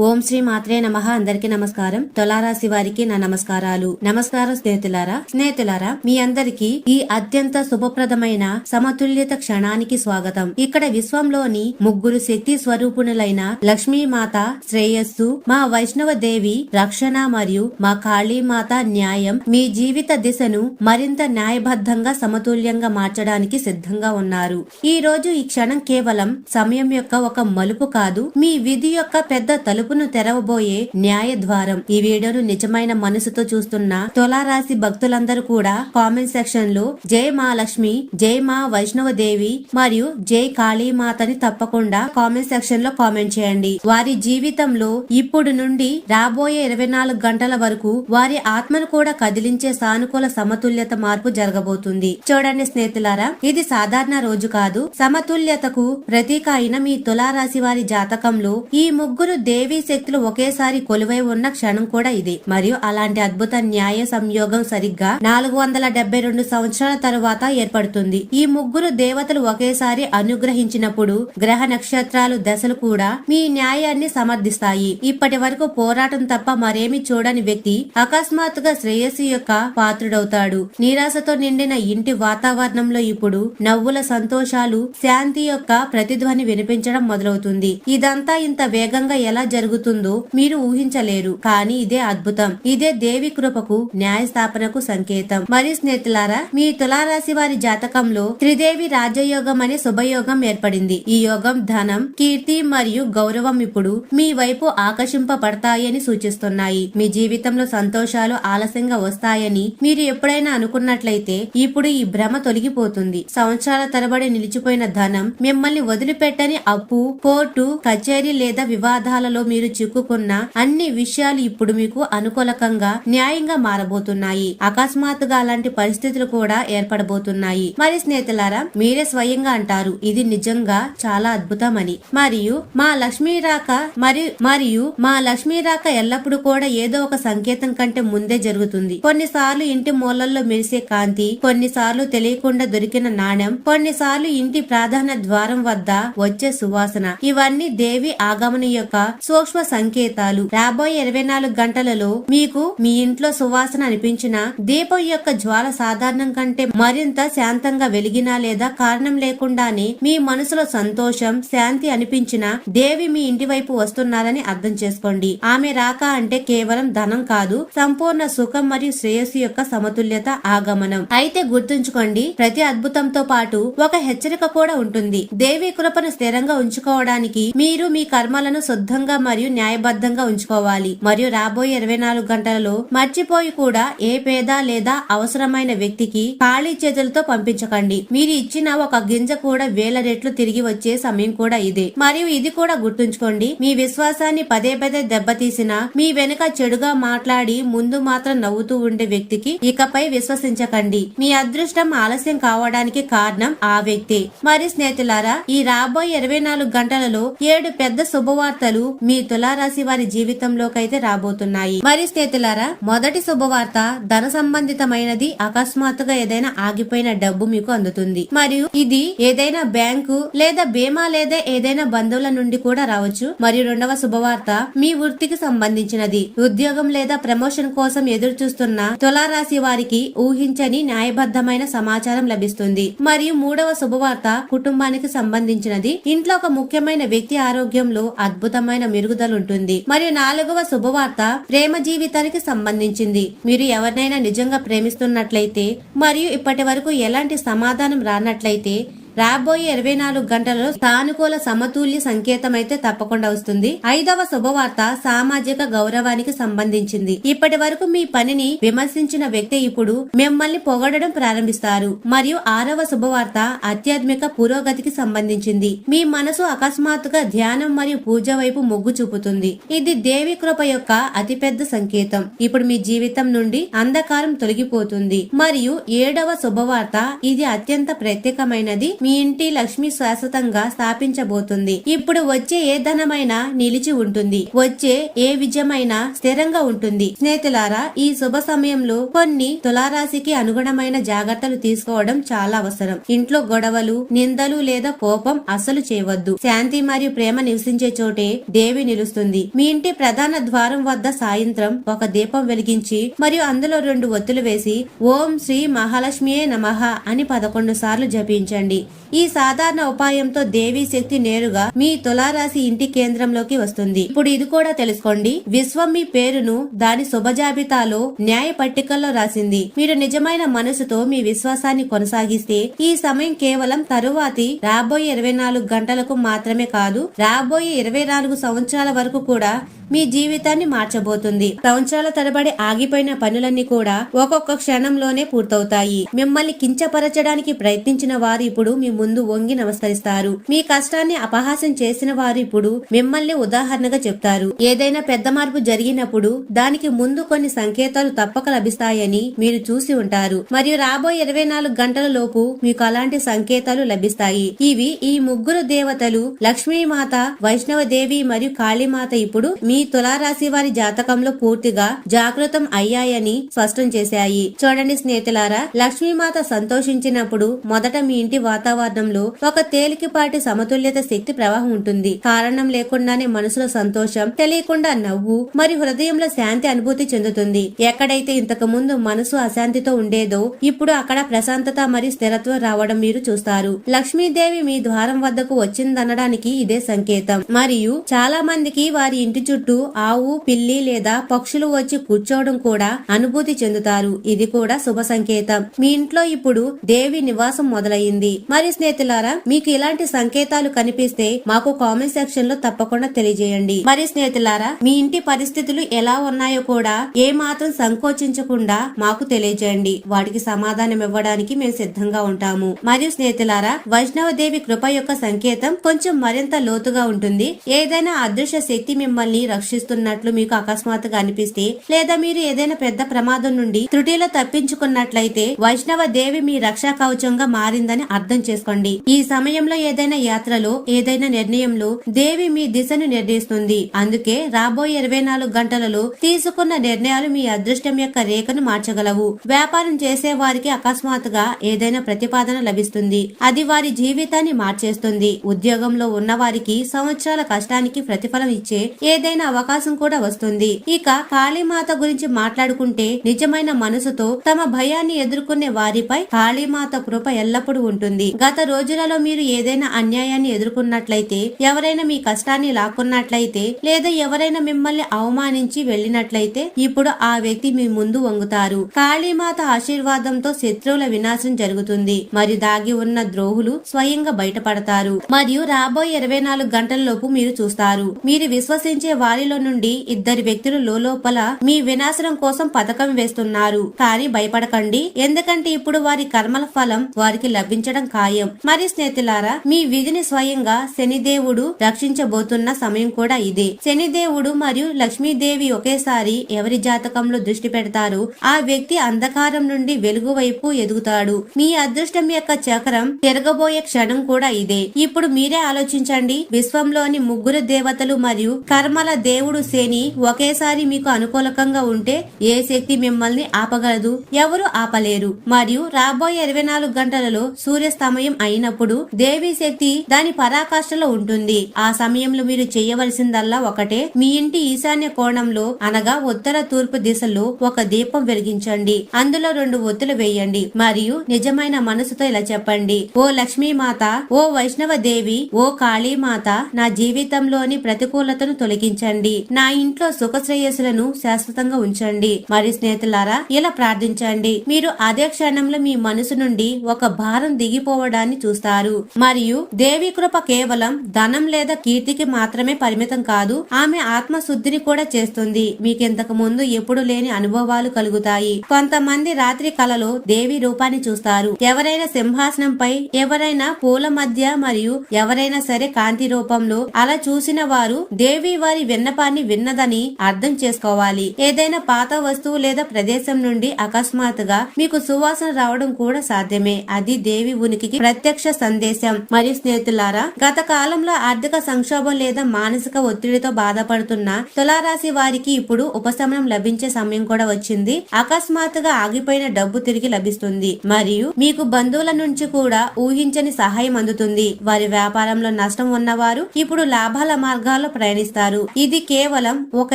ఓం శ్రీ మాత్రే నమ. అందరికి నమస్కారం. తులారాశి వారికి నా నమస్కారాలు. నమస్కారం స్నేహితులారా స్నేహితులారా మీ అందరికి ఈ అత్యంత శుభప్రదమైన సమతుల్యత క్షణానికి స్వాగతం. ఇక్కడ విశ్వంలోని ముగ్గురు శక్తి స్వరూపుణులైన లక్ష్మీమాత శ్రేయస్సు మా వైష్ణవ దేవి రక్షణ మరియు మా కాళీమాత న్యాయం మీ జీవిత దిశను మరింత న్యాయబద్ధంగా సమతుల్యంగా మార్చడానికి సిద్ధంగా ఉన్నారు. ఈ రోజు ఈ క్షణం కేవలం సమయం యొక్క ఒక మలుపు కాదు మీ విధి యొక్క పెద్ద తలుపును తెరవబోయే న్యాయ ద్వారం ఈ వీడియోను నిజమైన మనసుతో చూస్తున్న తులారాశి భక్తులందరూ కూడా కామెంట్ సెక్షన్లో జై మహాలక్ష్మి జై మా వైష్ణవ దేవి మరియు జై కాళీమాతని తప్పకుండా కామెంట్ సెక్షన్లో కామెంట్ చేయండి. వారి జీవితంలో ఇప్పుడు నుండి రాబోయే ఇరవై నాలుగు గంటల వరకు వారి ఆత్మను కూడా కదిలించే సానుకూల సమతుల్యత మార్పు జరగబోతుంది. చూడండి స్నేహితులారా ఇది సాధారణ రోజు కాదు. సమతుల్యతకు ప్రతీక అయిన మీ తులారాశి వారి జాతకంలో ఈ ముగ్గురు దేవి శక్తులు ఒకేసారి కొలువై ఉన్న క్షణం కూడా ఇది. మరియు అలాంటి అద్భుత న్యాయ సంయోగం సరిగ్గా నాలుగు వందల డెబ్బై రెండు సంవత్సరాల తరువాత ఏర్పడుతుంది. ఈ ముగ్గురు దేవతలు ఒకేసారి అనుగ్రహించినప్పుడు గ్రహ నక్షత్రాలు దశలు కూడా మీ న్యాయాన్ని సమర్థిస్తాయి. ఇప్పటి వరకు పోరాటం తప్ప మరేమి చూడని వ్యక్తి అకస్మాత్తుగా శ్రేయస్సు యొక్క పాత్రుడవుతాడు. నిరాశతో నిండిన ఇంటి వాతావరణంలో ఇప్పుడు నవ్వుల సంతోషాలు శాంతి యొక్క ప్రతిధ్వని వినిపించడం మొదలవుతుంది. ఇదంతా ఇంత వేగంగా ఎలా జరుగుతుందో మీరు ఊహించలేరు. కానీ ఇదే అద్భుతం. ఇదే దేవి కృపకు న్యాయ స్థాపనకు సంకేతం. మరి స్నేహితులారా మీ తులారాశి వారి జాతకంలో త్రిదేవి రాజయోగం అనే శుభయోగం ఏర్పడింది. ఈ యోగం ధనం కీర్తి మరియు గౌరవం ఇప్పుడు మీ వైపు ఆకర్షింపబడతాయని సూచిస్తున్నాయి. మీ జీవితంలో సంతోషాలు ఆలస్యంగా వస్తాయని మీరు ఎప్పుడైనా అనుకున్నట్లయితే ఇప్పుడు ఈ భ్రమ తొలగిపోతుంది. సంవత్సరాల తరబడి నిలిచిపోయిన ధనం మిమ్మల్ని వదిలిపెట్టని అప్పు కోర్టు కచేరీ లేదా వివాదాలలో మీరు చిక్కుకున్న అన్ని విషయాలు ఇప్పుడు మీకు అనుకూలకంగా న్యాయంగా మారబోతున్నాయి. అకస్మాత్తుగా అలాంటి పరిస్థితులు కూడా ఏర్పడబోతున్నాయి. మరి స్నేహితులారా మీరే స్వయంగా అంటారు ఇది నిజంగా చాలా అద్భుతమని. మరియు మా లక్ష్మీ రాక మరి మరియు మా లక్ష్మీ రాక ఎల్లప్పుడూ కూడా ఏదో ఒక సంకేతం కంటే ముందే జరుగుతుంది. కొన్నిసార్లు ఇంటి మూలల్లో మెరిసే కాంతి కొన్నిసార్లు తెలియకుండా దొరికిన నాణ్యం కొన్నిసార్లు ఇంటి ప్రాధాన్య ద్వారం వద్ద వచ్చే సువాసన ఇవన్నీ దేవి ఆగమన యొక్క సూక్ష్మ సంకేతాలు. రాబోయే ఇరవై నాలుగు గంటలలో మీకు మీ ఇంట్లో సువాసన అనిపించిన దీపం యొక్క జ్వాల సాధారణం కంటే మరింత శాంతంగా వెలిగినా లేదా కారణం లేకుండానే మీ మనసులో సంతోషం శాంతి అనిపించిన దేవి మీ ఇంటి వైపు వస్తున్నారని అర్థం చేసుకోండి. ఆమె రాక అంటే కేవలం ధనం కాదు సంపూర్ణ సుఖం మరియు శ్రేయస్సు యొక్క సమతుల్యత ఆగమనం. అయితే గుర్తుంచుకోండి ప్రతి అద్భుతంతో పాటు ఒక హెచ్చరిక కూడా ఉంటుంది. దేవి కృపను స్థిరంగా ఉంచుకోవడానికి మీరు మీ కర్మలను శుద్ధంగా మరియు న్యాయబద్ధంగా ఉంచుకోవాలి. మరియు రాబోయే ఇరవై నాలుగు గంటలలో మర్చిపోయి కూడా ఏ పేద లేదా అవసరమైన వ్యక్తికి ఖాళీ చేతులతో పంపించకండి. మీరు ఇచ్చిన ఒక గింజ కూడా వేల రెట్లు తిరిగి వచ్చే సమయం కూడా ఇదే. మరియు ఇది కూడా గుర్తుంచుకోండి మీ విశ్వాసాన్ని పదే పదే దెబ్బతీసిన మీ వెనుక చెడుగా మాట్లాడి ముందు మాత్రం నవ్వుతూ ఉండే వ్యక్తికి ఇకపై విశ్వసించకండి. మీ అదృష్టం ఆలస్యం కావడానికి కారణం ఆ వ్యక్తి. మరి స్నేహితులారా ఈ రాబోయే ఇరవై నాలుగు గంటలలో ఏడు పెద్ద శుభవార్తలు మీ తులారాశి వారి జీవితంలోకైతే రాబోతున్నాయి. మరి స్నేహితులారా మొదటి శుభవార్త ధన సంబంధితమైనది అకస్మాత్తుగా ఏదైనా ఆగిపోయిన డబ్బు మీకు అందుతుంది. మరియు ఇది ఏదైనా బ్యాంకు లేదా బీమా లేదా ఏదైనా బంధువుల నుండి కూడా రావచ్చు. మరియు రెండవ శుభవార్త మీ వృత్తికి సంబంధించినది. ఉద్యోగం లేదా ప్రమోషన్ కోసం ఎదురు చూస్తున్న తులారాశి వారికి ఊహించని న్యాయబద్ధమైన సమాచారం లభిస్తుంది. మరియు మూడవ శుభవార్త కుటుంబానికి సంబంధించినది. ఇంట్లో ఒక ముఖ్యమైన వ్యక్తి ఆరోగ్యంలో అద్భుతమైన పెరుగుదల ఉంటుంది. మరియు నాలుగవ శుభవార్త ప్రేమ జీవితానికి సంబంధించింది. మీరు ఎవరినైనా నిజంగా ప్రేమిస్తున్నట్లయితే మరియు ఇప్పటి వరకు ఎలాంటి సమాధానం రానట్లయితే రాబోయే ఇరవై నాలుగు గంటలలో సానుకూల సమతుల్య సంకేతం అయితే తప్పకుండా వస్తుంది. ఐదవ శుభవార్త సామాజిక గౌరవానికి సంబంధించింది. ఇప్పటి వరకు మీ పనిని విమర్శించిన వ్యక్తి ఇప్పుడు మిమ్మల్ని పొగడడం ప్రారంభిస్తారు. మరియు ఆరవ శుభవార్త ఆధ్యాత్మిక పురోగతికి సంబంధించింది. మీ మనసు అకస్మాత్తుగా ధ్యానం మరియు పూజ వైపు మొగ్గు చూపుతుంది. ఇది దేవి కృప యొక్క అతిపెద్ద సంకేతం. ఇప్పుడు మీ జీవితం నుండి అంధకారం తొలగిపోతుంది. మరియు ఏడవ శుభవార్త ఇది అత్యంత ప్రత్యేకమైనది. మీ ఇంటి లక్ష్మి శాశ్వతంగా స్థాపించబోతుంది. ఇప్పుడు వచ్చే ఏ ధనమైనా నిలిచి ఉంటుంది. వచ్చే ఏ విజయమైనా స్థిరంగా ఉంటుంది. స్నేహితులారా ఈ శుభ సమయంలో కొన్ని తులారాశికి అనుగుణమైన జాగ్రత్తలు తీసుకోవడం చాలా అవసరం. ఇంట్లో గొడవలు నిందలు లేదా కోపం అస్సలు చేయవద్దు. శాంతి మరియు ప్రేమ నివసించే చోటే దేవి నిలుస్తుంది. మీ ఇంటి ప్రధాన ద్వారం వద్ద సాయంత్రం ఒక దీపం వెలిగించి మరియు అందులో రెండు ఒత్తులు వేసి ఓం శ్రీ మహాలక్ష్మియే నమః అని పదకొండు సార్లు జపించండి. ఈ సాధారణ ఉపాయంతో దేవి శక్తి నేరుగా మీ తులారాశి ఇంటి కేంద్రంలోకి వస్తుంది. ఇప్పుడు ఇది కూడా తెలుసుకోండి. విశ్వం మీ పేరును దాని శుభ జాబితాలో న్యాయ పట్టికల్లో రాసింది. మీరు నిజమైన మనసుతో మీ విశ్వాసాన్ని కొనసాగిస్తే ఈ సమయం కేవలం తరువాతి రాబోయే ఇరవై నాలుగు గంటలకు మాత్రమే కాదు రాబోయే ఇరవై నాలుగు సంవత్సరాల వరకు కూడా మీ జీవితాన్ని మార్చబోతుంది. సంవత్సరాల తరబడి ఆగిపోయిన పనులన్నీ కూడా ఒక్కొక్క క్షణంలోనే పూర్తవుతాయి. మిమ్మల్ని కించపరచడానికి ప్రయత్నించిన వారు ఇప్పుడు మీ ముందు వంగి నమస్కరిస్తారు. మీ కష్టాన్ని అపహాసం చేసిన వారు ఇప్పుడు మిమ్మల్ని ఉదాహరణగా చెప్తారు. ఏదైనా పెద్ద మార్పు జరిగినప్పుడు దానికి ముందు కొన్ని సంకేతాలు తప్పక లభిస్తాయని మీరు చూసి ఉంటారు. మరియు రాబోయే ఇరవై నాలుగు గంటల లోపు మీకు అలాంటి సంకేతాలు లభిస్తాయి. ఇవి ఈ ముగ్గురు దేవతలు లక్ష్మీమాత వైష్ణవ దేవి మరియు కాళీమాత ఇప్పుడు మీ తులారాశి వారి జాతకంలో పూర్తిగా జాగృతం అయ్యాయని స్పష్టం చేశాయి. చూడండి స్నేహితులారా లక్ష్మీమాత సంతోషించినప్పుడు మొదట మీ ఇంటి వాతావరణంలో ఒక తేలికపాటి సమతుల్యత శక్తి ప్రవాహం ఉంటుంది. కారణం లేకుండానే మనసులో సంతోషం తెలియకుండా నవ్వు మరియు హృదయంలో శాంతి అనుభూతి చెందుతుంది. ఎక్కడైతే ఇంతకు ముందు మనసు అశాంతితో ఉండేదో ఇప్పుడు అక్కడ ప్రశాంతత మరియు స్థిరత్వం రావడం మీరు చూస్తారు. లక్ష్మీదేవి మీ ద్వారం వద్దకు వచ్చిందనడానికి ఇదే సంకేతం. మరియు చాలా మందికి వారి ఇంటి చుట్టూ చుట్టూ ఆవు పిల్లి లేదా పక్షులు వచ్చి కూర్చోవడం కూడా అనుభూతి చెందుతారు. ఇది కూడా శుభ సంకేతం. మీ ఇంట్లో ఇప్పుడు దేవి నివాసం మొదలయ్యింది మరి స్నేహితులారా మీకు ఇలాంటి సంకేతాలు కనిపిస్తే మాకు కామెంట్ సెక్షన్లో తప్పకుండా తెలియజేయండి. మరి స్నేహితులారా మీ ఇంటి పరిస్థితులు ఎలా ఉన్నాయో కూడా ఏ మాత్రం సంకోచించకుండా మాకు తెలియజేయండి. వాటికి సమాధానం ఇవ్వడానికి మేము సిద్ధంగా ఉంటాము. మరియు స్నేహితులారా వైష్ణవ దేవి కృప యొక్క సంకేతం కొంచెం మరింత లోతుగా ఉంటుంది. ఏదైనా అదృశ్య శక్తి మిమ్మల్ని రక్షిస్తున్నట్లు మీకు అకస్మాత్తుగా అనిపిస్తే లేదా మీరు ఏదైనా పెద్ద ప్రమాదం నుండి త్రుటిలో తప్పించుకున్నట్లయితే వైష్ణవ దేవి మీ రక్షా కవచంగా మారిందని అర్థం చేసుకోండి. ఈ సమయంలో ఏదైనా యాత్రలో ఏదైనా నిర్ణయంలో దేవి మీ దిశను నిర్ణయిస్తుంది. అందుకే రాబోయే ఇరవై నాలుగు గంటలలో తీసుకున్న నిర్ణయాలు మీ అదృష్టం యొక్క రేఖను మార్చగలవు. వ్యాపారం చేసే వారికి అకస్మాత్తుగా ఏదైనా ప్రతిపాదన లభిస్తుంది. అది వారి జీవితాన్ని మార్చేస్తుంది. ఉద్యోగంలో ఉన్న వారికి సంవత్సరాల కష్టానికి ప్రతిఫలం ఇచ్చే ఏదైనా అవకాశం కూడా వస్తుంది. ఇక కాళీమాత గురించి మాట్లాడుకుంటే నిజమైన మనసుతో తమ భయాన్ని ఎదుర్కొనే వారిపై కాళీమాత కృప ఎల్లప్పుడూ ఉంటుంది. గత రోజులలో మీరు ఏదైనా అన్యాయాన్ని ఎదుర్కొన్నట్లయితే ఎవరైనా మీ కష్టాన్ని లాక్కున్నట్లయితే లేదా ఎవరైనా మిమ్మల్ని అవమానించి వెళ్ళినట్లయితే ఇప్పుడు ఆ వ్యక్తి మీ ముందు వంగుతారు. కాళీమాత ఆశీర్వాదంతో శత్రువుల వినాశం జరుగుతుంది. మరియు దాగి ఉన్న ద్రోహులు స్వయంగా బయటపడతారు. మరియు రాబోయే ఇరవై నాలుగు గంటలలోపు మీరు చూస్తారు. మీరు విశ్వసించే వారిలో నుండి ఇద్దరు వ్యక్తులు లోపల మీ వినాశనం కోసం పథకం వేస్తున్నారు. కానీ భయపడకండి. ఎందుకంటే ఇప్పుడు వారి కర్మల ఫలం వారికి లభించడం ఖాయం. మరి స్నేహితులారా మీ విధిని స్వయంగా శనిదేవుడు రక్షించబోతున్న సమయం కూడా ఇదే. శనిదేవుడు మరియు లక్ష్మీదేవి ఒకేసారి ఎవరి జాతకంలో దృష్టి పెడతారు? ఆ వ్యక్తి అంధకారం నుండి వెలుగు వైపు ఎదుగుతాడు. మీ అదృష్టం యొక్క చక్రం తిరగబోయే క్షణం కూడా ఇదే. ఇప్పుడు మీరే ఆలోచించండి. విశ్వంలోని ముగ్గురు దేవతలు మరియు కర్మల దేవుడు శని ఒకేసారి మీకు అనుకూలకంగా ఉంటే ఏ శక్తి మిమ్మల్ని ఆపగలదు? ఎవరు ఆపలేరు? మరియు రాబోయే ఇరవై నాలుగు గంటలలో సూర్యాస్తమయం అయినప్పుడు దేవి శక్తి దాని పరాకాష్ఠలో ఉంటుంది. ఆ సమయంలో మీరు చేయవలసిందల్లా ఒకటే. మీ ఇంటి ఈశాన్య కోణంలో అనగా ఉత్తర తూర్పు దిశలో ఒక దీపం వెలిగించండి. అందులో రెండు ఒత్తులు వేయండి. మరియు నిజమైన మనసుతో ఇలా చెప్పండి. ఓ లక్ష్మీమాత ఓ వైష్ణవ దేవి ఓ కాళీమాత నా జీవితంలోని ప్రతికూలతను తొలగించండి. నా ఇంట్లో సుఖ శ్రేయస్సులను శాశ్వతంగా ఉంచండి. మరి స్నేహితులారా ఇలా ప్రార్థించండి. మీరు అదే క్షణంలో మీ మనసు నుండి ఒక భారం దిగిపోవడాన్ని చూస్తారు. మరియు దేవి కృప కేవలం ధనం లేదా కీర్తికి మాత్రమే పరిమితం కాదు ఆమె ఆత్మశుద్ధిని కూడా చేస్తుంది. మీకింతకు ముందు ఎప్పుడు లేని అనుభవాలు కలుగుతాయి. కొంతమంది రాత్రి కలలో దేవి రూపాన్ని చూస్తారు. ఎవరైనా సింహాసనంపై ఎవరైనా పూల మధ్య మరియు ఎవరైనా సరే కాంతి రూపంలో అలా చూసిన వారు దేవి వారి విన్నపాన్ని విన్నదని అర్థం చేసుకోవాలి. ఏదైనా పాత వస్తువు లేదా ప్రదేశం నుండి అకస్మాత్తుగా మీకు సువాసన రావడం కూడా సాధ్యమే. అది దేవి ఉనికికి ప్రత్యక్ష సందేశం. మరియు స్నేహితులారా గత కాలంలో ఆర్థిక సంక్షోభం లేదా మానసిక ఒత్తిడితో బాధపడుతున్న తులారాశి వారికి ఇప్పుడు ఉపశమనం లభించే సమయం కూడా వచ్చింది. అకస్మాత్తుగా ఆగిపోయిన డబ్బు తిరిగి లభిస్తుంది. మరియు మీకు బంధువుల నుంచి కూడా ఊహించని సహాయం అందుతుంది. వారి వ్యాపారంలో నష్టం ఉన్నవారు ఇప్పుడు లాభాల మార్గాల్లో ప్రయాణిస్తారు. ఇది ఇది కేవలం ఒక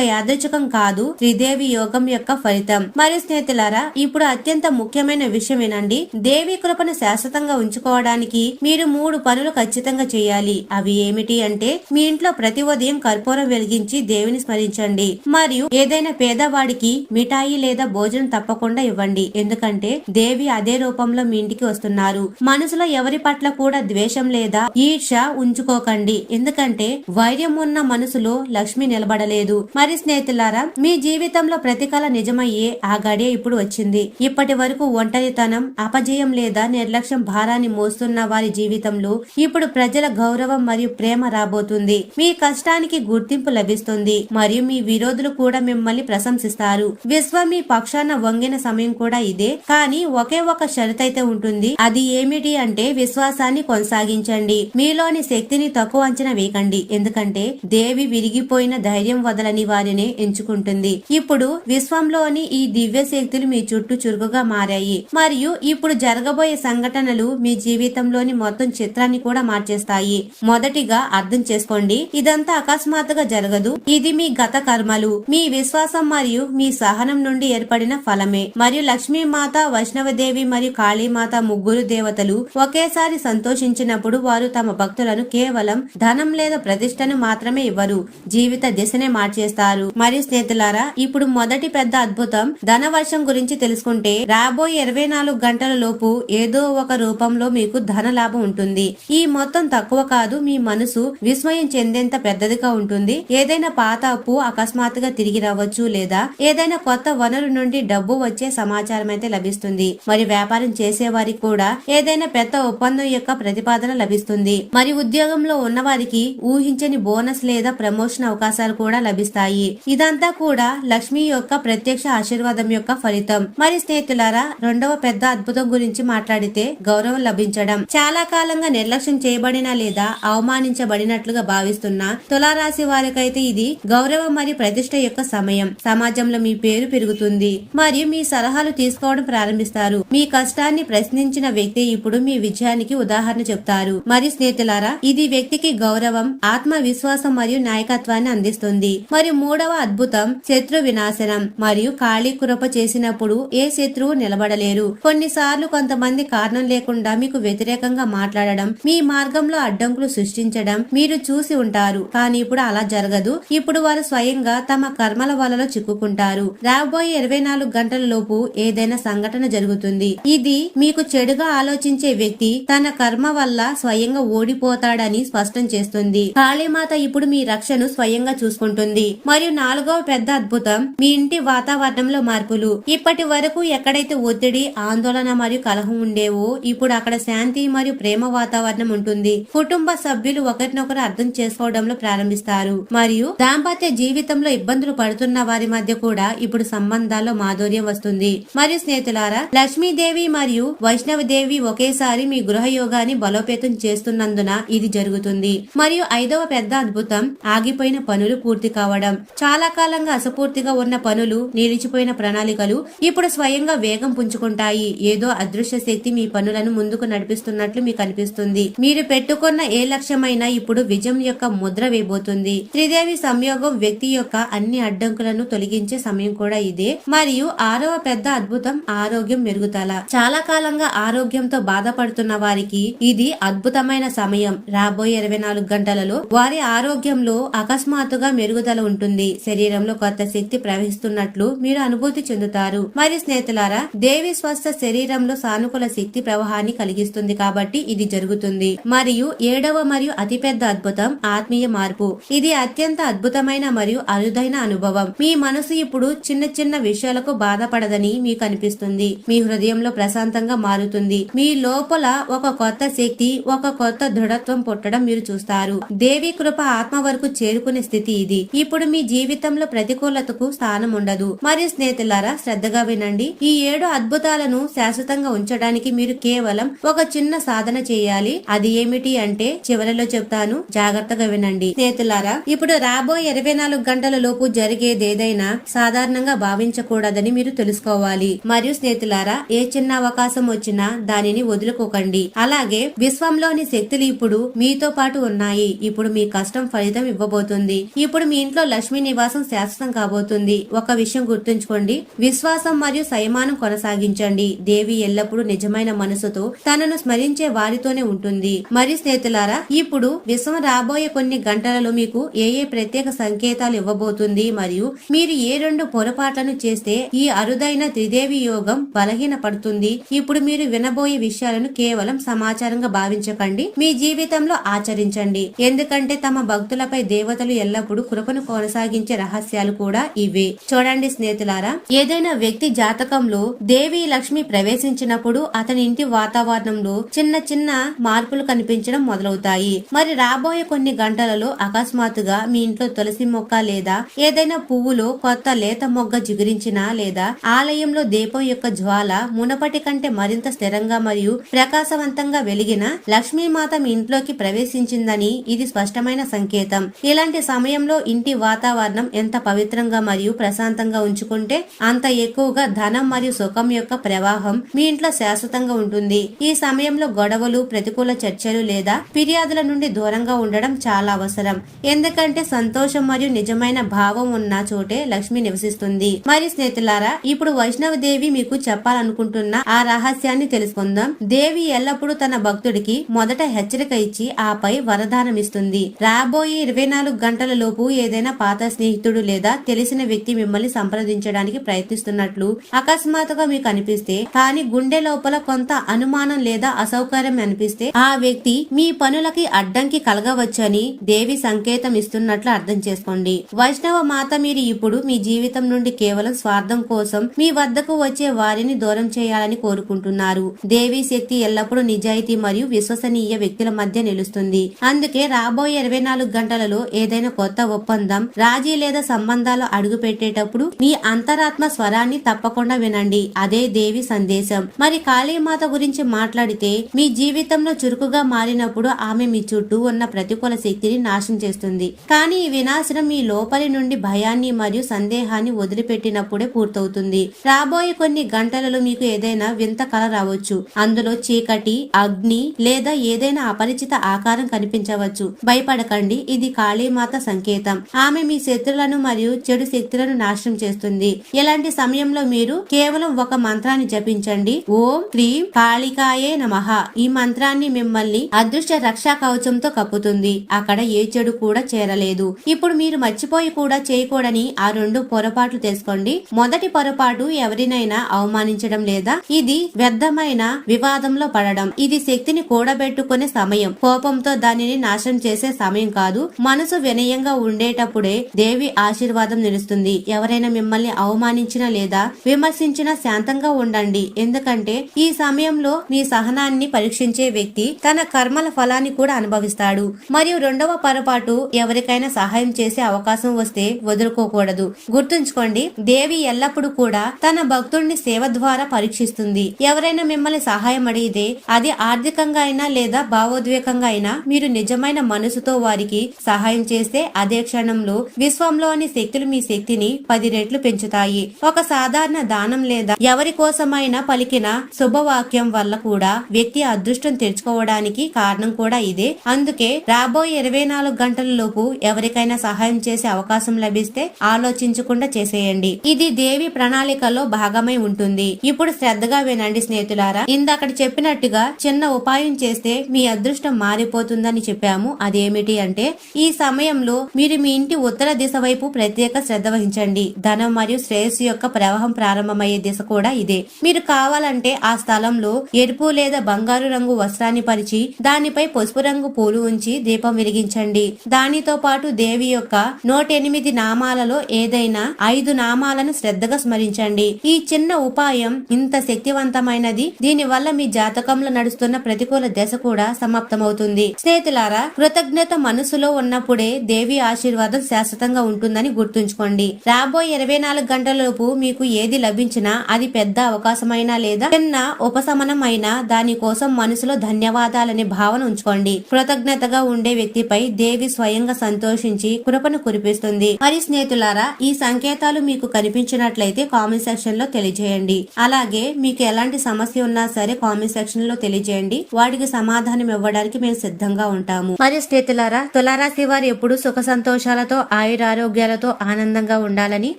యాదృచ్ఛికం కాదు త్రిదేవి యోగం యొక్క ఫలితం. మరి స్నేహితులారా ఇప్పుడు అత్యంత ముఖ్యమైన విషయం వినండి దేవి కృపను శాశ్వతంగా ఉంచుకోవడానికి మీరు మూడు పనులు ఖచ్చితంగా చేయాలి. అవి ఏమిటి అంటే మీ ఇంట్లో ప్రతి ఉదయం కర్పూరం వెలిగించి దేవిని స్మరించండి. మరియు ఏదైనా పేదవాడికి మిఠాయి లేదా భోజనం తప్పకుండా ఇవ్వండి. ఎందుకంటే దేవి అదే రూపంలో మీ ఇంటికి వస్తున్నారు. మనసులో ఎవరి పట్ల కూడా ద్వేషం లేదా ఈర్ష ఉంచుకోకండి. ఎందుకంటే వైర్యం ఉన్న మనసులో లక్ష్మి నిలబడలేదు. మరి స్నేహితులారా మీ జీవితంలో ప్రతికల నిజమయ్యే ఆ గడియ ఇప్పుడు వచ్చింది. ఇప్పటి వరకు ఒంటరితనం అపజయం లేదా నిర్లక్ష్యం భారాన్ని మోస్తున్న వారి జీవితంలో ఇప్పుడు ప్రజల గౌరవం మరియు ప్రేమ రాబోతుంది. మీ కష్టానికి గుర్తింపు లభిస్తుంది. మరియు మీ విరోధులు కూడా మిమ్మల్ని ప్రశంసిస్తారు. విశ్వం మీ పక్షాన వంగిన సమయం కూడా ఇదే. కానీ ఒకే ఒక షరతైతే అయితే ఉంటుంది. అది ఏమిటి అంటే విశ్వాసాన్ని కొనసాగించండి. మీలోని శక్తిని తక్కువ అంచనా వేయకండి. ఎందుకంటే దేవి విరిగిపోయిన ధైర్యం వదలని వారినే ఎంచుకుంటుంది. ఇప్పుడు విశ్వంలోని ఈ దివ్య శక్తులు మీ చుట్టూ చురుకుగా మారాయి. మరియు ఇప్పుడు జరగబోయే సంఘటనలు మీ జీవితంలోని మొత్తం చిత్రాన్ని కూడా మార్చేస్తాయి. మొదటిగా అర్థం చేసుకోండి. ఇదంతా అకస్మాత్తుగా జరగదు. ఇది మీ గత కర్మలు. మీ విశ్వాసం మరియు మీ సహనం నుండి ఏర్పడిన ఫలమే. మరియు లక్ష్మీ మాత వైష్ణవదేవి మరియు కాళీమాత ముగ్గురు దేవతలు ఒకేసారి సంతోషించినప్పుడు వారు తమ భక్తులను కేవలం ధనం లేదా ప్రతిష్టను మాత్రమే ఇవ్వరు. జీవిత దిశనే మార్చేస్తారు. మరియు స్నేహితులారా ఇప్పుడు మొదటి పెద్ద అద్భుతం ధనవర్షం గురించి తెలుసుకుంటే రాబోయే ఇరవై నాలుగు గంటల లోపు ఏదో ఒక రూపంలో మీకు ధన లాభం ఉంటుంది. ఈ మొత్తం తక్కువ కాదు మీ మనసు విస్మయం చెందేంత పెద్దదిగా ఉంటుంది. ఏదైనా పాత అప్పు అకస్మాత్తుగా తిరిగి రావచ్చు లేదా ఏదైనా కొత్త వనరు నుండి డబ్బు వచ్చే సమాచారం అయితే లభిస్తుంది. మరి వ్యాపారం చేసే వారికి కూడా ఏదైనా పెద్ద ఒప్పందం యొక్క ప్రతిపాదన లభిస్తుంది. మరి ఉద్యోగంలో ఉన్న వారికి ఊహించని బోనస్ లేదా ప్రమోషన్ అవకాశం అవకాశాలు కూడా లభిస్తాయి. ఇదంతా కూడా లక్ష్మి యొక్క ప్రత్యక్ష ఆశీర్వాదం యొక్క ఫలితం. మరి స్నేహితులారా రెండవ పెద్ద అద్భుతం గురించి మాట్లాడితే గౌరవం లభించడం. చాలా కాలంగా నిర్లక్ష్యం చేయబడిన లేదా అవమానించబడినట్లుగా భావిస్తున్న తులారాశి వారికైతే ఇది గౌరవం మరియు ప్రతిష్ట యొక్క సమయం. సమాజంలో మీ పేరు పెరుగుతుంది. మరియు మీ సలహాలు తీసుకోవడం ప్రారంభిస్తారు. మీ కష్టాన్ని ప్రశ్నించిన వ్యక్తి ఇప్పుడు మీ విజయానికి ఉదాహరణ చెప్తారు. మరి స్నేహితులారా ఇది వ్యక్తికి గౌరవం ఆత్మవిశ్వాసం మరియు నాయకత్వాన్ని అందిస్తుంది. మరియు మూడవ అద్భుతం శత్రు వినాశనం. మరియు ఖాళీ కురప చేసినప్పుడు ఏ శత్రువు నిలబడలేరు. కొన్నిసార్లు కొంతమంది కారణం లేకుండా మీకు వ్యతిరేకంగా మాట్లాడడం మీ మార్గంలో అడ్డంకులు సృష్టించడం మీరు చూసి ఉంటారు. కానీ ఇప్పుడు అలా జరగదు. ఇప్పుడు వారు స్వయంగా తమ కర్మల వలలో చిక్కుకుంటారు. రాబోయే ఇరవై నాలుగు గంటల లోపు ఏదైనా సంఘటన జరుగుతుంది. ఇది మీకు చెడుగా ఆలోచించే వ్యక్తి తన కర్మ వల్ల స్వయంగా ఓడిపోతాడని స్పష్టం చేస్తుంది. కాళీమాత ఇప్పుడు మీ రక్షను స్వయంగా చూసుకుంటుంది. మరియు నాలుగవ పెద్ద అద్భుతం మీ ఇంటి వాతావరణంలో మార్పులు. ఇప్పటి వరకు ఎక్కడైతే ఒత్తిడి ఆందోళన మరియు కలహం ఉండేవో ఇప్పుడు అక్కడ శాంతి మరియు ప్రేమ వాతావరణం ఉంటుంది. కుటుంబ సభ్యులు ఒకరినొకరు అర్థం చేసుకోవడంలో ప్రారంభిస్తారు. మరియు దాంపత్య జీవితంలో ఇబ్బందులు పడుతున్న వారి మధ్య కూడా ఇప్పుడు సంబంధాల్లో మాధుర్యం వస్తుంది. మరియు స్నేహితులారా లక్ష్మీదేవి మరియు వైష్ణవదేవి ఒకేసారి మీ గృహ యోగాన్ని బలోపేతం చేస్తున్నందున ఇది జరుగుతుంది. మరియు ఐదవ పెద్ద అద్భుతం ఆగిపోయిన పనులు. పూర్తి కావడం చాలా కాలంగా అసపూర్తిగా ఉన్న పనులు నిలిచిపోయిన ప్రణాళికలు ఇప్పుడు స్వయంగా వేగం పుంజుకుంటాయి. ఏదో అదృశ్య శక్తి మీ పనులను ముందుకు నడిపిస్తున్నట్లు మీకు అనిపిస్తుంది. మీరు పెట్టుకున్న ఏ లక్ష్యమైనా ఇప్పుడు విజయం యొక్క ముద్ర వేయబోతుంది. త్రిదేవి సంయోగం వ్యక్తి యొక్క అన్ని అడ్డంకులను తొలగించే సమయం కూడా ఇదే. మరియు ఆరవ పెద్ద అద్భుతం ఆరోగ్యం మెరుగుదల. చాలా కాలంగా ఆరోగ్యంతో బాధపడుతున్న వారికి ఇది అద్భుతమైన సమయం. రాబోయే ఇరవై నాలుగు గంటలలో వారి ఆరోగ్యంలో అకస్మాత్ అకస్మాత్తుగా మెరుగుదల ఉంటుంది. శరీరంలో కొత్త శక్తి ప్రవహిస్తున్నట్లు మీరు అనుభూతి చెందుతారు. మరి స్నేహితులారా దేవి స్వస్థ శరీరంలో సానుకూల శక్తి ప్రవాహాన్ని కలిగిస్తుంది కాబట్టి ఇది జరుగుతుంది. మరియు ఏడవ మరియు అతిపెద్ద అద్భుతం ఆత్మీయ మార్పు. ఇది అత్యంత అద్భుతమైన మరియు అరుదైన అనుభవం. మీ మనసు ఇప్పుడు చిన్న చిన్న విషయాలకు బాధపడదని మీకు అనిపిస్తుంది. మీ హృదయంలో ప్రశాంతంగా మారుతుంది. మీ లోపల ఒక కొత్త శక్తి ఒక కొత్త దృఢత్వం పుట్టడం మీరు చూస్తారు. దేవి కృప ఆత్మ వరకు చేరుకునే స్థితి ఇది. ఇప్పుడు మీ జీవితంలో ప్రతికూలతకు స్థానం ఉండదు. మరియు స్నేహితులారా శ్రద్ధగా వినండి. ఈ ఏడు అద్భుతాలను శాశ్వతంగా ఉంచడానికి మీరు కేవలం ఒక చిన్న సాధన చేయాలి. అది ఏమిటి అంటే చివరిలో చెప్తాను. జాగ్రత్తగా వినండి. స్నేహితులారా ఇప్పుడు రాబోయే ఇరవై నాలుగు గంటల లోపు జరిగేది ఏదైనా సాధారణంగా భావించకూడదని మీరు తెలుసుకోవాలి. మరియు స్నేహితులారా ఏ చిన్న అవకాశం వచ్చినా దానిని వదులుకోకండి. అలాగే విశ్వంలోని శక్తులు ఇప్పుడు మీతో పాటు ఉన్నాయి. ఇప్పుడు మీ కష్టం ఫలితం ఇవ్వబోతుంది. ఇప్పుడు మీ ఇంట్లో లక్ష్మీ నివాసం శాశ్వతం కాబోతుంది. ఒక విషయం గుర్తుంచుకోండి. విశ్వాసం మరియు సంయమానం కొనసాగించండి. దేవి ఎల్లప్పుడూ నిజమైన మనసుతో తనను స్మరించే వారితోనే ఉంటుంది. మరి స్నేహితులారా ఇప్పుడు విశ్వం రాబోయే కొన్ని గంటలలో మీకు ఏ ఏ ప్రత్యేక సంకేతాలు ఇవ్వబోతుంది మరియు మీరు ఏ రెండు పొరపాట్లను చేస్తే ఈ అరుదైన త్రిదేవి యోగం బలహీన పడుతుంది ఇప్పుడు మీరు వినబోయే విషయాలను కేవలం సమాచారంగా భావించకండి. మీ జీవితంలో ఆచరించండి. ఎందుకంటే తమ భక్తులపై దేవతలు ఎల్లప్పుడూ కృపను కొనసాగించే రహస్యాలు కూడా ఇవే. చూడండి స్నేహితులారా ఏదైనా వ్యక్తి జాతకంలో దేవి లక్ష్మి ప్రవేశించినప్పుడు అతని ఇంటి వాతావరణంలో చిన్న చిన్న మార్పులు కనిపించడం మొదలవుతాయి. మరి రాబోయే కొన్ని గంటలలో అకస్మాత్తుగా మీ ఇంట్లో తులసి మొక్క లేదా ఏదైనా పువ్వులో కొత్త లేత మొగ్గ జిగురించినా లేదా ఆలయంలో దీపం యొక్క జ్వాల మునపటి కంటే మరింత స్థిరంగా మరియు ప్రకాశవంతంగా వెలిగిన లక్ష్మీమాత మీ ఇంట్లోకి ప్రవేశించిందని ఇది స్పష్టమైన సంకేతం. ఇలాంటి సమయంలో ఇంటి వాతావరణం ఎంత పవిత్రంగా మరియు ప్రశాంతంగా ఉంచుకుంటే అంత ఎక్కువగా ధనం మరియు సుఖం యొక్క ప్రవాహం మీ ఇంట్లో శాశ్వతంగా ఉంటుంది. ఈ సమయంలో గొడవలు ప్రతికూల చర్చలు లేదా ఫిర్యాదుల నుండి దూరంగా ఉండడం చాలా అవసరం. ఎందుకంటే సంతోషం మరియు నిజమైన భావం ఉన్న చోటే లక్ష్మి నివసిస్తుంది. మరి స్నేహితులారా ఇప్పుడు వైష్ణవ దేవి మీకు చెప్పాలనుకుంటున్న ఆ రహస్యాన్ని తెలుసుకుందాం. దేవి ఎల్లప్పుడూ తన భక్తుడికి మొదట హెచ్చరిక ఇచ్చి ఆపై వరదానం ఇస్తుంది రాబోయే ఇరవై నాలుగు గంటల లోపు ఏదైనా పాత స్నేహితుడు లేదా తెలిసిన వ్యక్తి మిమ్మల్ని సంప్రదించడానికి ప్రయత్నిస్తున్నట్లు అకస్మాత్తుగా మీకు అనిపిస్తే కానీ గుండె లోపల కొంత అనుమానం లేదా అసౌకర్యం అనిపిస్తే ఆ వ్యక్తి మీ పనులకి అడ్డంకి కలగవచ్చని దేవి సంకేతం ఇస్తున్నట్లు అర్థం చేసుకోండి. వైష్ణవ మాత మీరు ఇప్పుడు మీ జీవితం నుండి కేవలం స్వార్థం కోసం మీ వద్దకు వచ్చే వారిని దూరం చేయాలని కోరుకుంటున్నారు. దేవి శక్తి ఎల్లప్పుడూ నిజాయితీ మరియు విశ్వసనీయ వ్యక్తుల మధ్య నిలుస్తుంది. అందుకే రాబోయే ఇరవై నాలుగు గంటలలో ఏదైనా కొత్త ఒప్పందం రాజీ లేదా సంబంధాలు అడుగు పెట్టేటప్పుడు మీ అంతరాత్మ స్వరాన్ని తప్పకుండా వినండి. అదే దేవి సందేశం. మరి కాళీమాత గురించి మాట్లాడితే మీ జీవితంలో చురుకుగా మారినప్పుడు ఆమె మీ చుట్టూ ఉన్న ప్రతికూల శక్తిని నాశనం చేస్తుంది. కానీ ఈ వినాశనం మీ లోపలి నుండి భయాన్ని మరియు సందేహాన్ని వదిలిపెట్టినప్పుడే పూర్తవుతుంది. రాబోయే కొన్ని గంటలలో మీకు ఏదైనా వింత కల రావచ్చు. అందులో చీకటి అగ్ని లేదా ఏదైనా అపరిచిత ఆకారం కనిపించవచ్చు. భయపడకండి. ఇది కాళీమాత సంకేతం. ఆమె మీ శత్రులను మరియు చెడు శక్తులను నాశనం చేస్తుంది. ఇలాంటి సమయంలో మీరు కేవలం ఒక మంత్రాన్ని జపించండి. ఓం క్రీం కాళికాయే నమః. ఈ మంత్రాన్ని మిమ్మల్ని అదృష్ట రక్షా కవచంతో కప్పుతుంది. అక్కడ ఏ చెడు కూడా చేరలేదు. ఇప్పుడు మీరు మర్చిపోయి కూడా చేయకూడని ఆ రెండు పొరపాట్లు తెలుసుకోండి. మొదటి పొరపాటు ఎవరినైనా అవమానించడం లేదా ఇది వ్యర్థమైన వివాదంలో పడడం. ఇది శక్తిని కూడబెట్టుకునే సమయం. కోపంతో దానిని నాశనం చేసే సమయం కాదు. మనసు ధైర్యంగా ఉండేటప్పుడే దేవి ఆశీర్వాదం నిలుస్తుంది. ఎవరైనా మిమ్మల్ని అవమానించినా లేదా విమర్శించినా శాంతంగా ఉండండి. ఎందుకంటే ఈ సమయంలో మీ సహనాన్ని పరీక్షించే వ్యక్తి తన కర్మల ఫలాన్ని కూడా అనుభవిస్తాడు. మరియు రెండవ పొరపాటు ఎవరికైనా సహాయం చేసే అవకాశం వస్తే వదులుకోకూడదు. గుర్తుంచుకోండి దేవి ఎల్లప్పుడూ కూడా తన భక్తుడిని సేవ ద్వారా పరీక్షిస్తుంది. ఎవరైనా మిమ్మల్ని సహాయం అడిగితే అది ఆర్థికంగా అయినా లేదా భావోద్వేగంగా అయినా మీరు నిజమైన మనసుతో వారికి సహాయం చేస్తే అదే క్షణంలో విశ్వంలోని శక్తులు మీ శక్తిని పది రెట్లు పెంచుతాయి. ఒక సాధారణ దానం లేదా ఎవరి కోసమైనా పలికిన శుభవాక్యం వల్ల కూడా వ్యక్తి అదృష్టం తెరుచుకోవడానికి కారణం కూడా ఇదే. అందుకే రాబోయే ఇరవై నాలుగు గంటల లోపు ఎవరికైనా సహాయం చేసే అవకాశం లభిస్తే ఆలోచించకుండా చేసేయండి. ఇది దేవి ప్రణాళికలో భాగమై ఉంటుంది. ఇప్పుడు శ్రద్ధగా వినండి స్నేహితులారా. ఇందాకటి చెప్పినట్టుగా చిన్న ఉపాయం చేస్తే మీ అదృష్టం మారిపోతుందని చెప్పాము. అదేమిటి అంటే ఈ సమయంలో మీరు మీ ఇంటి ఉత్తర దిశ వైపు ప్రత్యేక శ్రద్ధ వహించండి. ధనం మరియు శ్రేయస్సు యొక్క ప్రవాహం ప్రారంభమయ్యే దిశ కూడా ఇదే. మీరు కావాలంటే ఆ స్థలంలో ఎరుపు లేదా బంగారు రంగు వస్త్రాన్ని పరిచి దానిపై పసుపు రంగు పూలు ఉంచి దీపం వెలిగించండి. దానితో పాటు దేవి యొక్క నూట ఎనిమిది నామాలలో ఏదైనా ఐదు నామాలను శ్రద్ధగా స్మరించండి. ఈ చిన్న ఉపాయం ఇంత శక్తివంతమైనది. దీని వల్ల మీ జాతకంలో నడుస్తున్న ప్రతికూల దశ కూడా సమాప్తమవుతుంది. స్నేహితులారా కృతజ్ఞత మనసులో ఉన్నప్పుడే దేవి ఆశీర్వాదం శాశ్వతంగా ఉంటుందని గుర్తుంచుకోండి. రాబోయే ఇరవై నాలుగు గంటలలోపు మీకు ఏది లభించినా అది పెద్ద అవకాశమైనా లేదా చిన్న ఉపశమనం అయినా దాని కోసం మనసులో ధన్యవాదాలనే భావన ఉంచుకోండి. కృతజ్ఞతగా ఉండే వ్యక్తిపై దేవి స్వయంగా సంతోషించి కృపను కురిపిస్తుంది. మరి స్నేహితులారా ఈ సంకేతాలు మీకు కనిపించినట్లయితే కామెంట్ సెక్షన్లో తెలియజేయండి. అలాగే మీకు ఎలాంటి సమస్య ఉన్నా సరే కామెంట్ సెక్షన్లో తెలియజేయండి. వాటికి సమాధానం ఇవ్వడానికి మేము సిద్ధంగా ఉంటాము. మరి స్నేహితులారా తులారాశి వారు ఎప్పుడు సుఖ సంతోషాలతో ఆయురారోగ్యాలతో ఆనందంగా ఉండాలని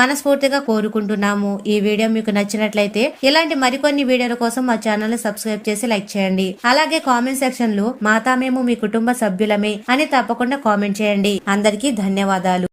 మనస్ఫూర్తిగా కోరుకుంటున్నాము. ఈ వీడియో మీకు నచ్చినట్లయితే ఇలాంటి మరికొన్ని వీడియోల కోసం మా ఛానల్ సబ్స్క్రైబ్ చేసి లైక్ చేయండి. అలాగే కామెంట్ సెక్షన్లో మాతా మేము మీ కుటుంబ సభ్యులమే అని తప్పకుండా కామెంట్ చేయండి. అందరికీ ధన్యవాదాలు.